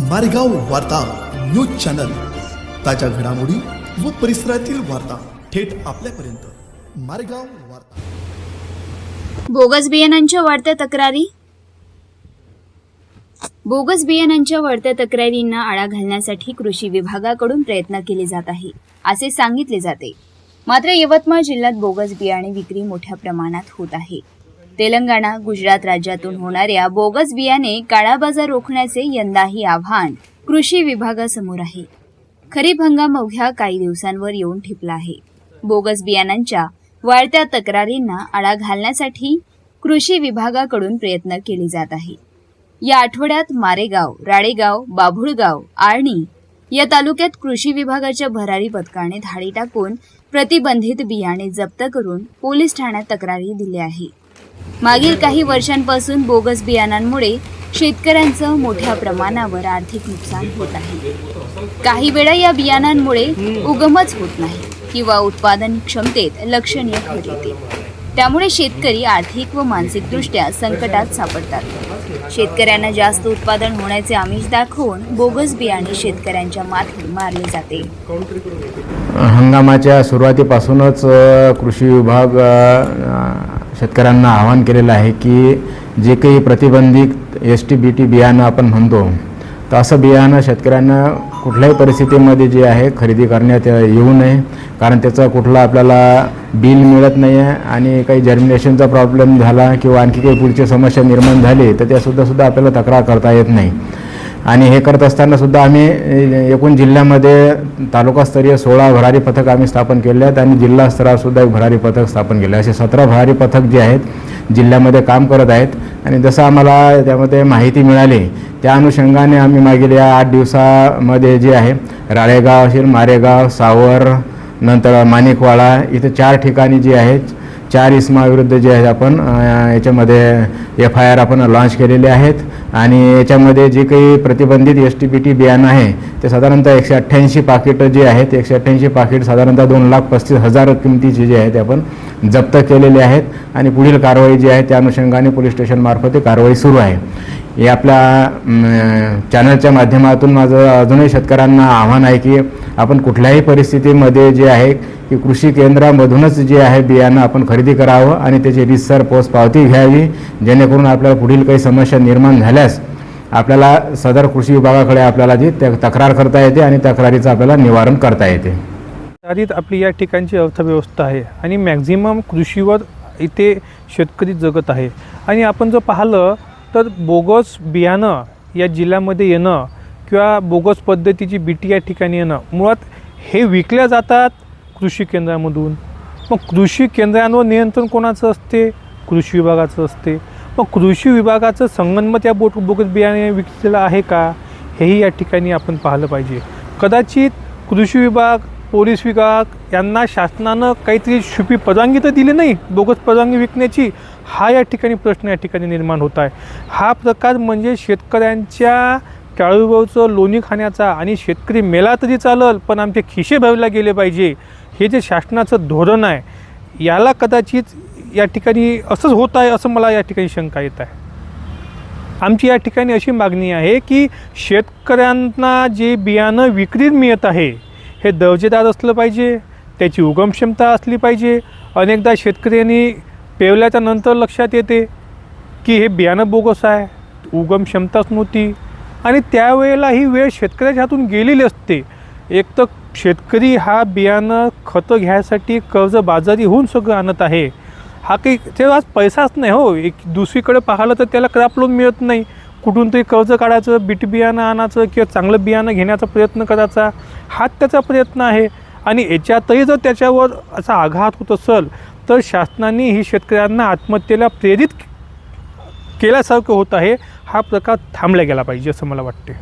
मारेगाव वार्ता news channel. ताज्या घडामोडी व परिसरातील वार्ता थेट आपल्यापर्यंत. मारेगाव वार्ता. बोगस बियाणांच्या वाढत्या तक्रारी? बोगस बियाणांच्या वाढत्या तक्रारींना आळा घालण्यासाठी कृषी विभागाकडून प्रयत्न केले जात आहे असे सांगितले जाते. मात्र यवतमाळ जिल्ह्यात बोगस बियाणे विक्री मोठ्या प्रमाणात होत आहे. तेलंगणा गुजरात राज्यातून होणाऱ्या बोगस बियाणे काळाबाजार रोखण्याचे यंदाही आव्हान कृषी विभागासमोर आहे. खरीप हंगाम अवघ्या काही दिवसांवर येऊन ठिपला आहे. बोगस बियाणांच्या वाढत्या तक्रारींना आळा घालण्यासाठी कृषी विभागाकडून प्रयत्न केले जात आहे. या आठवड्यात मारेगाव राळेगाव बाभुळगाव आळणी या तालुक्यात कृषी विभागाच्या भरारी पथकाने धाडी टाकून प्रतिबंधित बियाणे जप्त करून पोलीस ठाण्यात तक्रारी दिली आहे मागील काही वर्षांपासून बोगस बियाणांमुळे शेतकऱ्यांचं मोठ्या प्रमाणावर आर्थिक नुकसान होत आहे. काही वेळा या बियाणांमुळे उगमच होत नाही किंवा उत्पादन क्षमतेत लक्षणीय घट येते. त्यामुळे शेतकरी आर्थिक व मानसिकदृष्ट्या संकटात सापडतात. शेतकऱ्यांना जास्त उत्पादन होण्याचे आमिष दाखवून बोगस बियाणे शेतकऱ्यांच्या माथी मारले जाते. हंगामाच्या सुरुवातीपासूनच कृषी विभाग शेतकऱ्यांना आवाहन केलेलं आहे की जे काही प्रतिबंधित एस टी बी टी बियाणं आपण म्हणतो तर असं बियाणं शेतकऱ्यांना कुठल्याही परिस्थितीमध्ये जे आहे खरेदी करण्यात येऊ नये कारण त्याचा कुठला आपल्याला बिल मिळत नाही आहे आणि काही जर्मिनेशनचा प्रॉब्लेम झाला किंवा आणखी काही पुढची समस्या निर्माण झाली तर त्यासुद्धा सुद्धा आपल्याला तक्रार करता येत नाही. आणि हे करत असताना सुद्धा आम्ही एकूण जिल्ह्यामध्ये तालुकास्तरीय सोळा भरारी पथक आम्ही स्थापन केले आहेत आणि जिल्हा स्तरावरसुद्धा एक भरारी पथक स्थापन केले असे सतरा भरारी पथक जे आहेत जिल्ह्यामध्ये काम करत आहेत. आणि जसं आम्हाला त्यामध्ये माहिती मिळाली त्या अनुषंगाने आम्ही मागील या आठ दिवसामध्ये जे आहे राळेगाव असेल मारेगाव सावर नंतर माणिकवाडा इथे चार ठिकाणी जे आहेत चार इसमाविरुद्ध जे आहेत आपण याच्यामध्ये एफ आय आर आपण लॉन्च केलेले आहेत. आणि याच्यामध्ये जे काही प्रतिबंधित एस टी पी टी बियाणं आहे ते साधारणतः एकशे अठ्ठ्याऐंशी पाकिटं जे आहेत एकशे अठ्ठ्याऐंशी पाकिट साधारणतः दोन लाख पस्तीस हजार किमतीचे जे आहे ते आपण जप्त केलेले आहेत. आणि पुढील कारवाई जी आहे त्या अनुषंगाने पोलीस स्टेशनमार्फत ती कारवाई सुरू आहे. हे आपल्या चॅनलच्या माध्यमातून माझं अजूनही शेतकऱ्यांना आव्हान आहे की आपण कुठल्याही परिस्थितीमध्ये जे आहे की कृषी केंद्रामधूनच जे आहे बियाणं आपण खरेदी करावं आणि त्याची रिसर पोच पावती घ्यावी जेणेकरून आपल्याला पुढील काही समस्या निर्माण झाल्यास आपल्याला सदर कृषी विभागाकडे आपल्याला जी तक्रार करता येते आणि तक्रारीचं आपल्याला निवारण करता येते. आधीच आपली या ठिकाणची अर्थव्यवस्था आहे आणि मॅक्झिमम कृषीवर इथे शेतकरी जगत आहे. आणि आपण जर पाहिलं तर बोगस बियाणं या जिल्ह्यामध्ये येणं किंवा बोगस पद्धतीची बीटी या ठिकाणी येणं मुळात हे विकल्या जातात कृषी केंद्रामधून. मग कृषी केंद्रांवर नियंत्रण कोणाचं असते? कृषी विभागाचं असते. मग कृषी विभागाचं संगनमत या बोट बोगस बियाणे विकलेलं आहे का? हेही या ठिकाणी आपण पाहिलं पाहिजे. कदाचित कृषी विभाग पोलीस विभाग यांना शासनानं काहीतरी छुपी परवानगी तर दिली नाही बोगस परवानगी विकण्याची. हा या ठिकाणी प्रश्न या ठिकाणी निर्माण होत आहे. हा प्रकार म्हणजे शेतकऱ्यांच्या टाळूबावचं लोणी खाण्याचा आणि शेतकरी मेला तरी चालल पण आमचे खिशे भरला गेले पाहिजे हे जे शासनाचं धोरण आहे याला कदाचित या ठिकाणी असंच होत आहे असं मला या ठिकाणी शंका येत आहे. आमची या ठिकाणी अशी मागणी आहे की शेतकऱ्यांना जे बियाणं विक्रीत मिळत आहे हे दर्जेदार असलं पाहिजे त्याची उगमक्षमता असली पाहिजे. अनेकदा शेतकऱ्यांनी पेवल्याच्या नंतर लक्षात येते की हे बियाणं बोगस आहे उगमक्षमताच नव्हती. आणि त्यावेळेला ही वेळ शेतकऱ्याच्या हातून गेलेली असते. एक तर शेतकरी हा बियाणं खतं घ्यायसाठी कर्ज बाजारी होऊन सगळं आणत आहे. हा काही तेव्हा आज पैसाच नाही हो. एक दुसरीकडे पाहिलं तर त्याला क्रॉप लोन मिळत नाही. कुठून तरी कर्ज काढायचं बीट बियाणं आणायचं किंवा चांगलं बियाणं घेण्याचा प्रयत्न करायचा हाच त्याचा प्रयत्न आहे. आणि याच्यातही जर त्याच्यावर असा आघात होत असेल तर शासनाने ही शेतकऱ्यांना आत्महत्येला प्रेरित केल्यासारखं होत आहे. हा प्रकार थांबला गेला पाहिजे असं मला वाटते